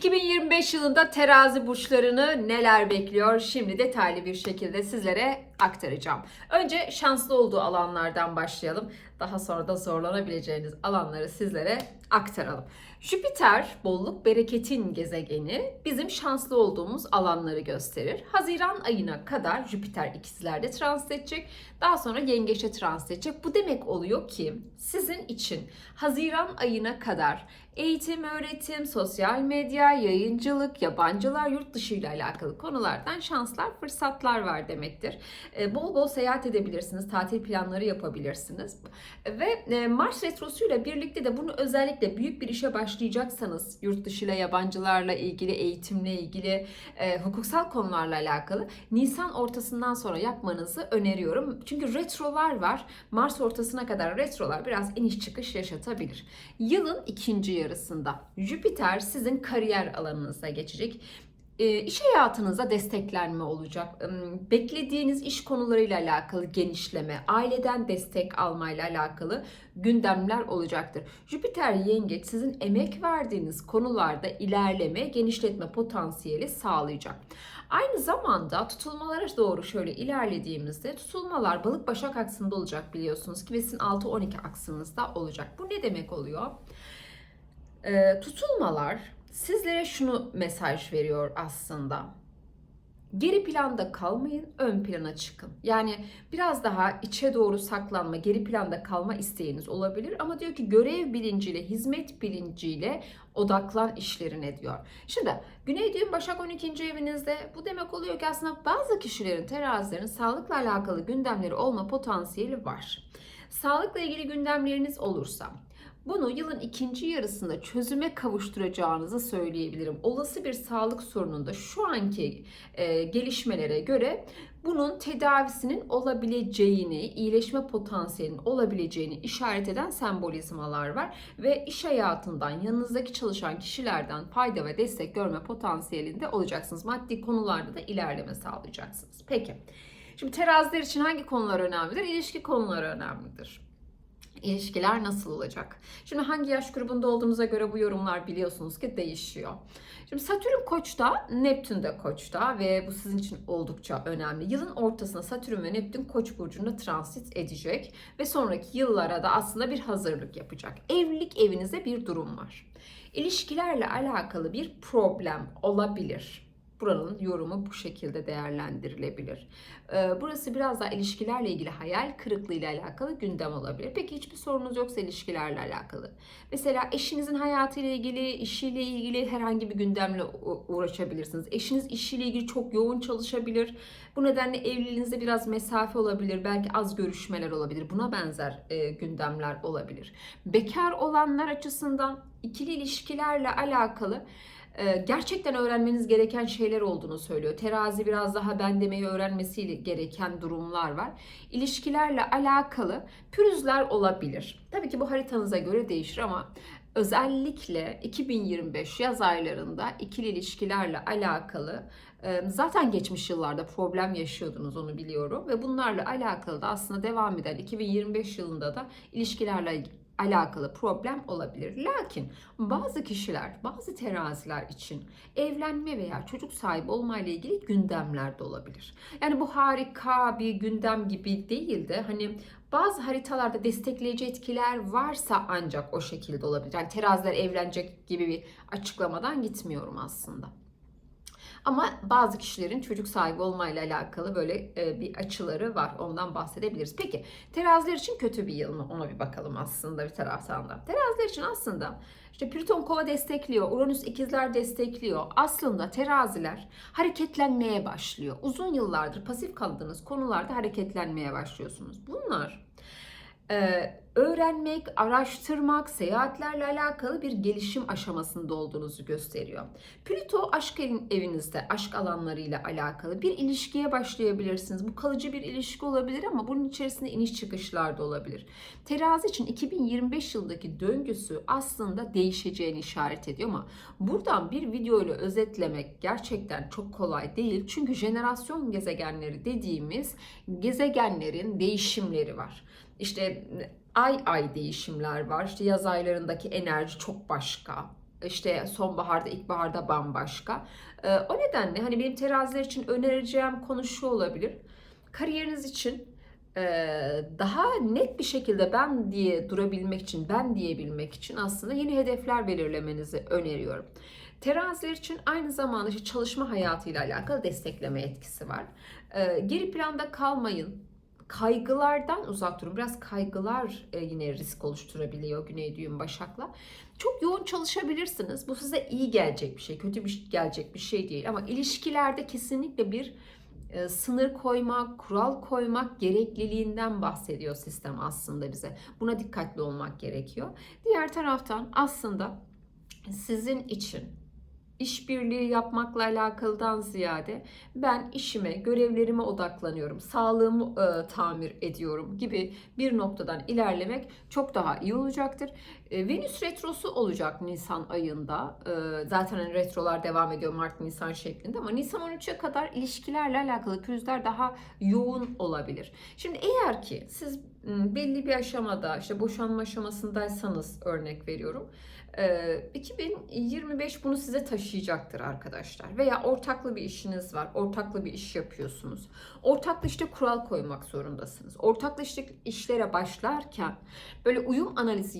2025 yılında terazi burçlarını neler bekliyor? Şimdi detaylı bir şekilde sizlere aktaracağım. Önce şanslı olduğu alanlardan başlayalım. Daha sonra da zorlanabileceğiniz alanları sizlere aktaralım. Jüpiter bolluk bereketin gezegeni bizim şanslı olduğumuz alanları gösterir. Haziran ayına kadar Jüpiter ikizlerde transit edecek. Daha sonra yengeçe transit edecek. Bu demek oluyor ki sizin için Haziran ayına kadar eğitim, öğretim, sosyal medya, yayıncılık, yabancılar, yurt dışı ile alakalı konulardan şanslar, fırsatlar var demektir. E, Bol bol seyahat edebilirsiniz, tatil planları yapabilirsiniz. Ve e, Mars Retrosu ile birlikte de bunu özellikle büyük bir işe başlayacaksanız, yurt dışı ile yabancılarla ilgili, eğitimle ilgili, e, hukuksal konularla alakalı Nisan ortasından sonra yapmanızı öneriyorum. Çünkü retrolar var. Mars ortasına kadar retrolar biraz iniş çıkış yaşatabilir. Yılın ikinci yarısında Jüpiter sizin kariyer alanınıza geçecek. E, iş hayatınıza desteklenme olacak. Beklediğiniz iş konularıyla alakalı genişleme, aileden destek almayla alakalı gündemler olacaktır. Jüpiter yengeç sizin emek verdiğiniz konularda ilerleme, genişletme potansiyeli sağlayacak. Aynı zamanda tutulmalara doğru şöyle ilerlediğimizde tutulmalar balık başak aksında olacak biliyorsunuz ki ve sizin 6-12 aksınızda olacak. Bu ne demek oluyor? Ee, tutulmalar sizlere şunu mesaj veriyor aslında. Geri planda kalmayın, ön plana çıkın. Yani biraz daha içe doğru saklanma, geri planda kalma isteğiniz olabilir ama diyor ki görev bilinciyle, hizmet bilinciyle odaklan işlerine diyor. Şimdi Güney düğüm Başak 12. evinizde bu demek oluyor ki aslında bazı kişilerin terazilerin sağlıkla alakalı gündemleri olma potansiyeli var. Sağlıkla ilgili gündemleriniz olursa bunu yılın ikinci yarısında çözüme kavuşturacağınızı söyleyebilirim. Olası bir sağlık sorununda şu anki e, gelişmelere göre bunun tedavisinin olabileceğini, iyileşme potansiyelinin olabileceğini işaret eden sembolizmalar var ve iş hayatından, yanınızdaki çalışan kişilerden fayda ve destek görme potansiyelinde olacaksınız. Maddi konularda da ilerleme sağlayacaksınız. Peki. Şimdi teraziler için hangi konular önemlidir? İlişki konuları önemlidir. İlişkiler nasıl olacak? Şimdi hangi yaş grubunda olduğunuza göre bu yorumlar biliyorsunuz ki değişiyor. Şimdi Satürn Koç'ta, Neptün de Koç'ta ve bu sizin için oldukça önemli. Yılın ortasında Satürn ve Neptün Koç burcunda transit edecek ve sonraki yıllara da aslında bir hazırlık yapacak. Evlilik evinizde bir durum var. İlişkilerle alakalı bir problem olabilir. Buranın yorumu bu şekilde değerlendirilebilir. Ee, Burası biraz daha ilişkilerle ilgili hayal kırıklığı ile alakalı gündem olabilir. Peki hiçbir sorunuz yoksa ilişkilerle alakalı. Mesela eşinizin hayatıyla ilgili, işiyle ilgili herhangi bir gündemle uğraşabilirsiniz. Eşiniz işiyle ilgili çok yoğun çalışabilir. Bu nedenle evliliğinizde biraz mesafe olabilir. Belki az görüşmeler olabilir. Buna benzer e, gündemler olabilir. Bekar olanlar açısından ikili ilişkilerle alakalı gerçekten öğrenmeniz gereken şeyler olduğunu söylüyor. Terazi biraz daha ben demeyi öğrenmesiyle gereken durumlar var. İlişkilerle alakalı pürüzler olabilir. Tabii ki bu haritanıza göre değişir ama özellikle 2025 yaz aylarında ikili ilişkilerle alakalı zaten geçmiş yıllarda problem yaşıyordunuz onu biliyorum ve bunlarla alakalı da aslında devam eden 2025 yılında da ilişkilerle alakalı problem olabilir. Lakin bazı kişiler, bazı teraziler için evlenme veya çocuk sahibi olma ile ilgili gündemler de olabilir. Yani bu harika bir gündem gibi değil de hani bazı haritalarda destekleyici etkiler varsa ancak o şekilde olabilir. Yani teraziler evlenecek gibi bir açıklamadan gitmiyorum aslında. Ama bazı kişilerin çocuk sahibi olmayla alakalı böyle e, bir açıları var. Ondan bahsedebiliriz. Peki teraziler için kötü bir yıl mı? Ona bir bakalım aslında bir taraftan da. Teraziler için aslında işte Plüton kova destekliyor, Uranüs ikizler destekliyor. Aslında teraziler hareketlenmeye başlıyor. Uzun yıllardır pasif kaldığınız konularda hareketlenmeye başlıyorsunuz. Bunlar öğrenmek, araştırmak, seyahatlerle alakalı bir gelişim aşamasında olduğunuzu gösteriyor. Plüto aşk evin- evinizde, aşk alanlarıyla alakalı bir ilişkiye başlayabilirsiniz. Bu kalıcı bir ilişki olabilir ama bunun içerisinde iniş çıkışlar da olabilir. Terazi için 2025 yıldaki döngüsü aslında değişeceğini işaret ediyor ama buradan bir video ile özetlemek gerçekten çok kolay değil. Çünkü jenerasyon gezegenleri dediğimiz gezegenlerin değişimleri var. İşte ay ay değişimler var. İşte yaz aylarındaki enerji çok başka. işte sonbaharda, ilkbaharda bambaşka. Ee, o nedenle hani benim teraziler için önereceğim konu şu olabilir. Kariyeriniz için e, daha net bir şekilde ben diye durabilmek için, ben diyebilmek için aslında yeni hedefler belirlemenizi öneriyorum. Teraziler için aynı zamanda işte çalışma hayatıyla alakalı destekleme etkisi var. Ee, geri planda kalmayın. Kaygılardan uzak durun. Biraz kaygılar e, yine risk oluşturabiliyor Güney Düğüm Başak'la. Çok yoğun çalışabilirsiniz. Bu size iyi gelecek bir şey, kötü bir gelecek bir şey değil. Ama ilişkilerde kesinlikle bir e, sınır koymak, kural koymak gerekliliğinden bahsediyor sistem aslında bize. Buna dikkatli olmak gerekiyor. Diğer taraftan aslında sizin için işbirliği yapmakla alakalıdan ziyade ben işime, görevlerime odaklanıyorum, sağlığımı e, tamir ediyorum gibi bir noktadan ilerlemek çok daha iyi olacaktır. E, Venüs retrosu olacak Nisan ayında. E, zaten hani retrolar devam ediyor Mart-Nisan şeklinde ama Nisan 13'e kadar ilişkilerle alakalı pürüzler daha yoğun olabilir. Şimdi eğer ki siz m, belli bir aşamada işte boşanma aşamasındaysanız örnek veriyorum. Ee, 2025 bunu size taşıyacaktır arkadaşlar. Veya ortaklı bir işiniz var. Ortaklı bir iş yapıyorsunuz. Ortaklı işte kural koymak zorundasınız. Ortaklı işte işlere başlarken böyle uyum analizi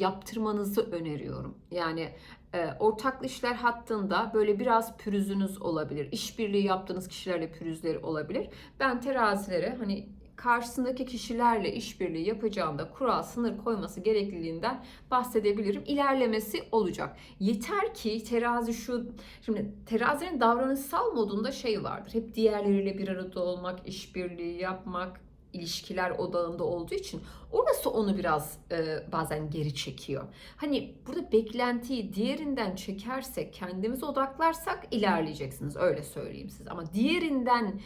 yaptırmanızı öneriyorum. Yani e, ortaklı işler hattında böyle biraz pürüzünüz olabilir. İşbirliği yaptığınız kişilerle pürüzleri olabilir. Ben terazilere hani karşısındaki kişilerle işbirliği yapacağında kural sınır koyması gerekliliğinden bahsedebilirim. İlerlemesi olacak. Yeter ki terazi şu şimdi terazinin davranışsal modunda şey vardır. Hep diğerleriyle bir arada olmak, işbirliği yapmak, ilişkiler odağında olduğu için orası onu biraz e, bazen geri çekiyor. Hani burada beklentiyi diğerinden çekersek, kendimize odaklarsak ilerleyeceksiniz öyle söyleyeyim size. Ama diğerinden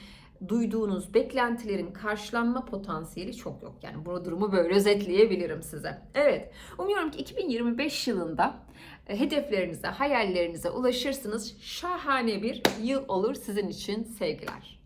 duyduğunuz beklentilerin karşılanma potansiyeli çok yok. Yani bu durumu böyle özetleyebilirim size. Evet, umuyorum ki 2025 yılında e, hedeflerinize, hayallerinize ulaşırsınız. Şahane bir yıl olur sizin için sevgiler.